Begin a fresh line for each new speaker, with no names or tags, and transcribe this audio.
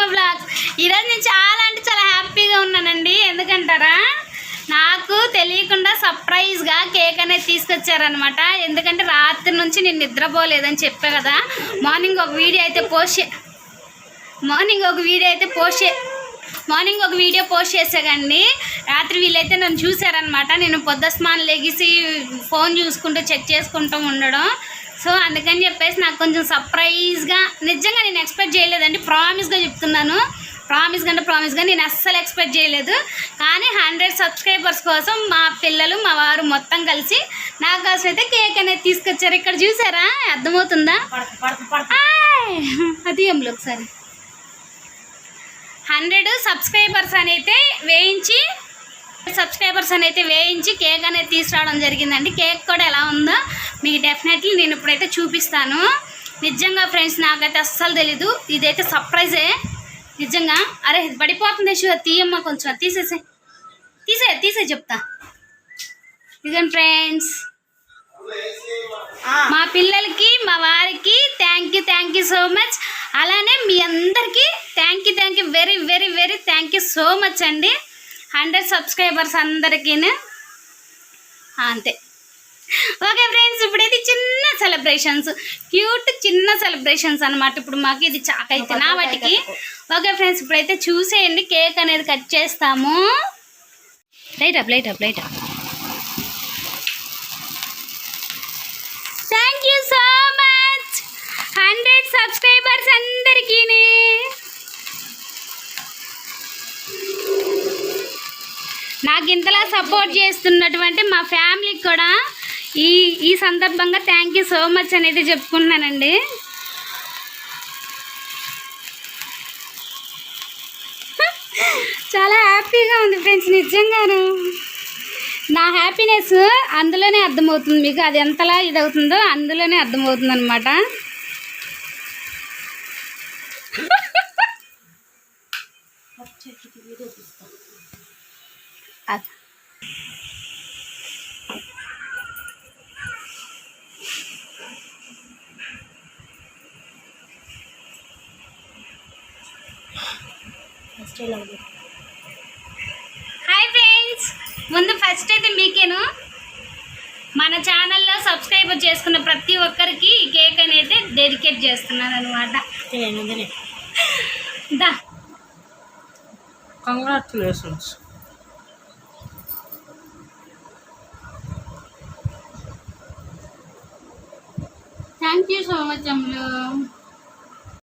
అమ్మమ్మ బ్లాగ్ ఈరోజు నేను చాలా అంటే చాలా హ్యాపీగా ఉన్నానండి. ఎందుకంటారా? నాకు తెలియకుండా సర్ప్రైజ్గా కేక్ అనేది తీసుకొచ్చారనమాట ఎందుకంటే రాత్రి నుంచి నేను నిద్రపోలేదని చెప్పా కదా. మార్నింగ్ ఒక వీడియో అయితే పోస్ట్ మార్నింగ్ ఒక వీడియో అయితే పోస్ట్ మార్నింగ్ ఒక వీడియో పోస్ట్ చేసాకండి రాత్రి వీళ్ళైతే నన్ను చూశారనమాట నేను పొద్దుస్మాన్ లెగిసి ఫోన్ చూసుకుంటూ చెక్ చేసుకుంటూ ఉండడం. సో అందుకని చెప్పేసి నాకు కొంచెం సర్ప్రైజ్గా నిజంగా నేను ఎక్స్పెక్ట్ చేయలేదండి. ప్రామిస్గా చెప్తున్నాను. ప్రామిస్ కంటే ప్రామిస్గా నేను అస్సలు ఎక్స్పెక్ట్ చేయలేదు. కానీ హండ్రెడ్ సబ్స్క్రైబర్స్ కోసం మా పిల్లలు మా వారు మొత్తం కలిసి నా కోసం అయితే కేక్ అనేది తీసుకొచ్చారు. ఇక్కడ చూసారా? అర్థమవుతుందా! అది ఏమిలో ఒకసారి. హండ్రెడ్ సబ్స్క్రైబర్స్ అని అయితే వేయించి సబ్స్క్రైబర్స్ అని అయితే వేయించి కేక్ అనేది తీసుకురావడం జరిగిందండి. కేక్ కూడా ఎలా ఉందో మీకు డెఫినెట్లీ నేను ఇప్పుడైతే చూపిస్తాను. నిజంగా ఫ్రెండ్స్ నాకైతే అస్సలు తెలీదు. ఇదైతే సర్ప్రైజే నిజంగా. అరే పడిపోతుంది శివ తీయమ్మ కొంచెం. తీసేసే. తీసే తీసే చెప్తా. ఇదండి ఫ్రెండ్స్ మా పిల్లలకి మా వారికి thank you thank you so much అలానే మీ అందరికీ thank you thank you very very very thank you so much అండి. హండ్రెడ్ సబ్స్క్రైబర్స్ అందరికీ అంతే. ఓకే ఫ్రెండ్స్ ఇప్పుడైతే చిన్న సెలబ్రేషన్స్ క్యూట్ చిన్న సెలబ్రేషన్స్ అన్నమాట. ఇప్పుడు మాకు ఇది చాకైతే నా వాటికి. ఓకే ఫ్రెండ్స్ ఇప్పుడైతే చూసేయండి. కేక్ అనేది కట్ చేస్తాము. Light up light up light up thank you so much hundred subscribers అందరికీ నాకు ఇంతలా సపోర్ట్ చేస్తున్నటువంటి మా ఫ్యామిలీకి కూడా ఈ ఈ సందర్భంగా థ్యాంక్ యూ సో మచ్ అనేది చెప్పుకుంటున్నానండి. చాలా హ్యాపీగా ఉంది ఫ్రెండ్స్ నిజంగాను. నా హ్యాపీనెస్ అందులోనే అర్థమవుతుంది మీకు అది ఎంతలా ఇది అవుతుందో అందులోనే అర్థమవుతుంది అనమాట హాయ్ ఫ్రెండ్స్ ముందు ఫస్ట్ అయితే మీకేను. మన ఛానల్లో సబ్స్క్రైబర్ చేసుకున్న ప్రతి ఒక్కరికి ఈ కేక్ అనేది డెడికేట్ చేస్తున్నాను అనమాట దా.
Congratulations
thank you so much Ammulu.